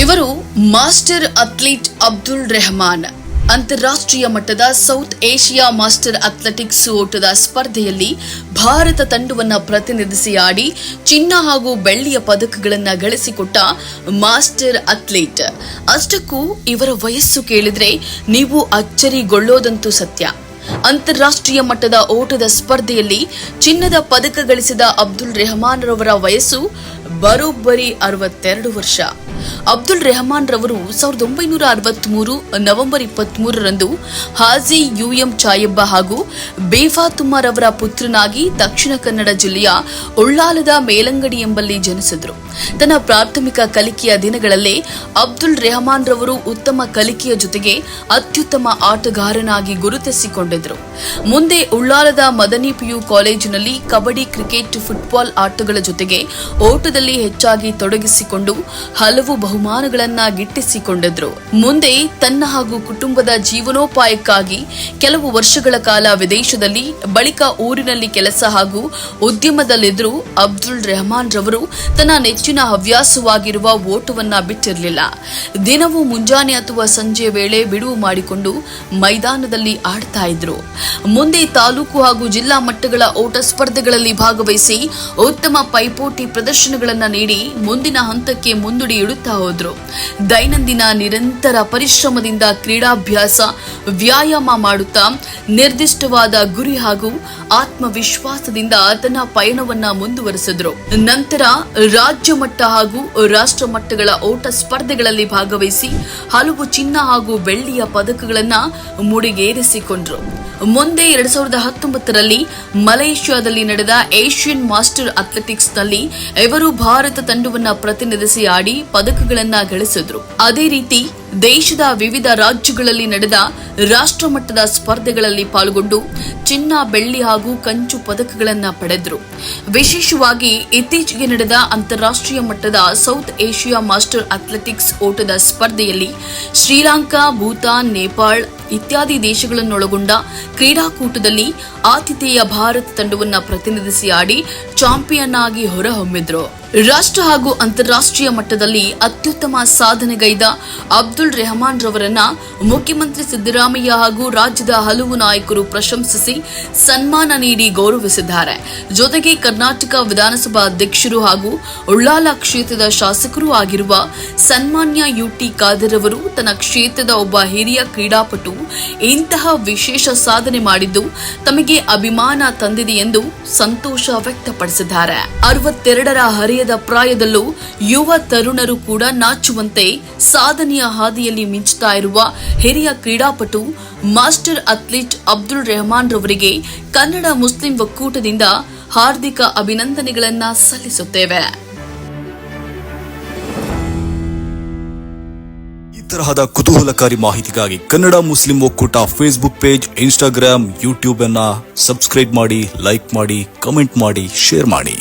ಇವರು master athlete Abdul Rahman, ಅಂತಾರಾಷ್ಟ್ರೀಯ ಮಟ್ಟದ ಸೌತ್ ಏಷ್ಯಾ ಮಾಸ್ಟರ್ ಅಥ್ಲೆಟಿಕ್ಸ್ ಓಟದ ಸ್ಪರ್ಧೆಯಲ್ಲಿ ಭಾರತ ತಂಡವನ್ನು ಪ್ರತಿನಿಧಿಸಿ ಆಡಿ ಚಿನ್ನ ಹಾಗೂ ಬೆಳ್ಳಿಯ ಪದಕಗಳನ್ನು ಗಳಿಸಿಕೊಟ್ಟ ಮಾಸ್ಟರ್ ಅಥ್ಲೀಟ್. ಅಷ್ಟಕ್ಕೂ ಇವರ ವಯಸ್ಸು ಕೇಳಿದ್ರೆ ನೀವು ಅಚ್ಚರಿಗೊಳ್ಳೋದಂತೂ ಸತ್ಯ. ಅಂತಾರಾಷ್ಟ್ರೀಯ ಮಟ್ಟದ ಓಟದ ಸ್ಪರ್ಧೆಯಲ್ಲಿ ಚಿನ್ನದ ಪದಕ ಗಳಿಸಿದ ಅಬ್ದುಲ್ ರೆಹಮಾನ್ ರವರ ವಯಸ್ಸು ಬರೋಬ್ಬರಿ ಅರವತ್ತೆರಡು ವರ್ಷ. ಅಬ್ದುಲ್ ರೆಹಮಾನ್ ರವರು ಸಾವಿರದ ಒಂಬೈನೂರ ಅರವತ್ಮೂರು ನವೆಂಬರ್ ಇಪ್ಪತ್ಮೂರರಂದು ಹಾಜಿ ಯುಎಂ ಚಾಯಬ್ಬ ಹಾಗೂ ಬೇಫಾತುಮಾರ್ ಅವರ ಪುತ್ರನಾಗಿ ದಕ್ಷಿಣ ಕನ್ನಡ ಜಿಲ್ಲೆಯ ಉಳ್ಳಾಲದ ಮೇಲಂಗಡಿ ಎಂಬಲ್ಲಿ ಜನಿಸಿದರು. ತನ್ನ ಪ್ರಾಥಮಿಕ ಕಲಿಕೆಯ ದಿನಗಳಲ್ಲೇ ಅಬ್ದುಲ್ ರೆಹಮಾನ್ ರವರು ಉತ್ತಮ ಕಲಿಕೆಯ ಜೊತೆಗೆ ಅತ್ಯುತ್ತಮ ಆಟಗಾರನಾಗಿ ಗುರುತಿಸಿಕೊಂಡಿದ್ದರು. ಮುಂದೆ ಉಳ್ಳಾಲದ ಮದನಿ ಪಿಯು ಕಾಲೇಜಿನಲ್ಲಿ ಕಬಡ್ಡಿ, ಕ್ರಿಕೆಟ್, ಫುಟ್ಬಾಲ್ ಆಟಗಳ ಜೊತೆಗೆ ಓಟದಲ್ಲಿ ಹೆಚ್ಚಾಗಿ ತೊಡಗಿಸಿಕೊಂಡು ಹಲವು ಬಹುಮಾನಗಳನ್ನ ಗಿಟ್ಟಿಸಿಕೊಂಡಿದ್ರು. ಮುಂದೆ ತನ್ನ ಹಾಗೂ ಕುಟುಂಬದ ಜೀವನೋಪಾಯಕ್ಕಾಗಿ ಕೆಲವು ವರ್ಷಗಳ ಕಾಲ ವಿದೇಶದಲ್ಲಿ, ಬಳಿಕ ಊರಿನಲ್ಲಿ ಕೆಲಸ ಹಾಗೂ ಉದ್ಯಮದಲ್ಲಿದ್ದರೂ ಅಬ್ದುಲ್ ರೆಹಮಾನ್ ರವರು. ತನ್ನ ನೆಚ್ಚಿನ ಹವ್ಯಾಸವಾಗಿರುವ ಓಟವನ್ನ ಬಿಟ್ಟಿರಲಿಲ್ಲ. ದಿನವೂ ಮುಂಜಾನೆ ಅಥವಾ ಸಂಜೆ ವೇಳೆ ಬಿಡುವು ಮಾಡಿಕೊಂಡು ಮೈದಾನದಲ್ಲಿ ಆಡ್ತಾ ಇದ್ರು. ಮುಂದೆ ತಾಲೂಕು ಹಾಗೂ ಜಿಲ್ಲಾ ಮಟ್ಟಗಳ ಓಟ ಸ್ಪರ್ಧೆಗಳಲ್ಲಿ ಭಾಗವಹಿಸಿ ಉತ್ತಮ ಪೈಪೋಟಿ ಪ್ರದರ್ಶನಗಳನ್ನು ನೀಡಿ ಮುಂದಿನ ಹಂತಕ್ಕೆ ಮುನ್ನುಡಿ ಇಡುತ್ತಾ ಹೋದ್ರು. ದೈನಂದಿನ ನಿರಂತರ ಪರಿಶ್ರಮದಿಂದ ಕ್ರೀಡಾಭ್ಯಾಸ ವ್ಯಾಯಾಮ ಮಾಡುತ್ತಾ ನಿರ್ದಿಷ್ಟವಾದ ಗುರಿ ಹಾಗೂ ಆತ್ಮವಿಶ್ವಾಸದಿಂದ ತನ್ನ ಪಯಣವನ್ನ ಮುಂದುವರೆಸಿದ್ರು. ನಂತರ ರಾಜ್ಯ ಮಟ್ಟ ಹಾಗೂ ರಾಷ್ಟ್ರ ಮಟ್ಟಗಳ ಓಟ ಸ್ಪರ್ಧೆಗಳಲ್ಲಿ ಭಾಗವಹಿಸಿ ಹಲವು ಚಿನ್ನ ಹಾಗೂ ಬೆಳ್ಳಿಯ ಪದಕಗಳನ್ನ ಮುಡಿಗೇರಿಸಿಕೊಂಡ್ರು. ಮುಂದೆ ಎರಡ್ ಸಾವಿರದ ಹತ್ತೊಂಬತ್ತರಲ್ಲಿ ಮಲೇಷ್ಯಾದಲ್ಲಿ ನಡೆದ ಏಷ್ಯನ್ ಮಾಸ್ಟರ್ ಅಥ್ಲೆಟಿಕ್ಸ್ನಲ್ಲಿ ಇವರು ಭಾರತ ತಂಡವನ್ನ ಪ್ರತಿನಿಧಿಸಿ ಆಡಿ ಪದಕಗಳನ್ನ ಗಳಿಸಿದ್ರು. ಅದೇ ರೀತಿ ದೇಶದ ವಿವಿಧ ರಾಜ್ಯಗಳಲ್ಲಿ ನಡೆದ ರಾಷ್ಟ್ರಮಟ್ಟದ ಸ್ಪರ್ಧೆಗಳಲ್ಲಿ ಪಾಲ್ಗೊಂಡು ಚಿನ್ನ, ಬೆಳ್ಳಿ ಹಾಗೂ ಕಂಚು ಪದಕಗಳನ್ನ ಪಡೆದ್ರು. ವಿಶೇಷವಾಗಿ ಇತ್ತೀಚೆಗೆ ನಡೆದ ಅಂತಾರಾಷ್ಟ್ರೀಯ ಮಟ್ಟದ ಸೌತ್ ಏಷ್ಯಾ ಮಾಸ್ಟರ್ ಅಥ್ಲೆಟಿಕ್ಸ್ ಓಟದ ಸ್ಪರ್ಧೆಯಲ್ಲಿ ಶ್ರೀಲಂಕಾ, ಭೂತಾನ್, ನೇಪಾಳ್ ಇತ್ಯಾದಿ ದೇಶಗಳನ್ನೊಳಗೊಂಡ ಕ್ರೀಡಾಕೂಟದಲ್ಲಿ ಆತಿಥೇಯ ಭಾರತ ತಂಡವನ್ನು ಪ್ರತಿನಿಧಿಸಿ ಆಡಿ ಚಾಂಪಿಯನ್ ಆಗಿ ಹೊರಹೊಮ್ಮಿದ್ರು. ರಾಷ್ಟ್ರ ಹಾಗೂ ಅಂತಾರಾಷ್ಟ್ರೀಯ ಮಟ್ಟದಲ್ಲಿ ಅತ್ಯುತ್ತಮ ಸಾಧನೆಗೈದ ಅಬ್ದುಲ್ ರೆಹಮಾನ್ ರವರನ್ನ ಮುಖ್ಯಮಂತ್ರಿ ಸಿದ್ದರಾಮಯ್ಯ ಹಾಗೂ ರಾಜ್ಯದ ಹಲವು ನಾಯಕರು ಪ್ರಶಂಸಿಸಿ ಸನ್ಮಾನ ನೀಡಿ ಗೌರವಿಸಿದ್ದಾರೆ. ಜೊತೆಗೆ ಕರ್ನಾಟಕ ವಿಧಾನಸಭಾ ಅಧ್ಯಕ್ಷರು ಹಾಗೂ ಉಳ್ಳಾಲ ಕ್ಷೇತ್ರದ ಶಾಸಕರೂ ಆಗಿರುವ ಸನ್ಮಾನ್ಯ ಯುಟಿ ಖಾದರ್ ಅವರು ತನ್ನ ಕ್ಷೇತ್ರದ ಒಬ್ಬ ಹಿರಿಯ ಕ್ರೀಡಾಪಟು ಇಂತಹ ವಿಶೇಷ ಸಾಧನೆ ಮಾಡಿದ್ದು ತಮಗೆ ಅಭಿಮಾನ ತಂದಿದೆ ಎಂದು ಸಂತೋಷ ವ್ಯಕ್ತಪಡಿಸಿದ್ದಾರೆ. ಅರವತ್ತೆರಡರ ಹರೆಯದ ಪ್ರಾಯದಲ್ಲೂ ಯುವ ತರುಣರು ಕೂಡ ನಾಚುವಂತೆ ಸಾಧನೆಯ ಹಾದಿಯಲ್ಲಿ ಮಿಂಚುತ್ತಾ ಇರುವ ಹಿರಿಯ ಕ್ರೀಡಾಪಟು ಮಾಸ್ಟರ್ ಅಥ್ಲೀಟ್ ಅಬ್ದುಲ್ ರೆಹಮಾನ್ ರವರಿಗೆ ಕನ್ನಡ ಮುಸ್ಲಿಂ ಒಕ್ಕೂಟದಿಂದ ಹಾರ್ದಿಕ ಅಭಿನಂದನೆಗಳನ್ನು ಸಲ್ಲಿಸುತ್ತೇವೆ. ಈ ತರಹದ ಕುತೂಹಲಕಾರಿ ಮಾಹಿತಿಗಾಗಿ ಕನ್ನಡ ಮುಸ್ಲಿಂ ಒಕ್ಕೂಟ ಫೇಸ್ಬುಕ್ ಪೇಜ್, ಇನ್ಸ್ಟಾಗ್ರಾಮ್, ಯೂಟ್ಯೂಬ್ ಅನ್ನ ಸಬ್ಸ್ಕ್ರೈಬ್ ಮಾಡಿ, ಲೈಕ್ ಮಾಡಿ, ಕಮೆಂಟ್ ಮಾಡಿ, ಶೇರ್ ಮಾಡಿ.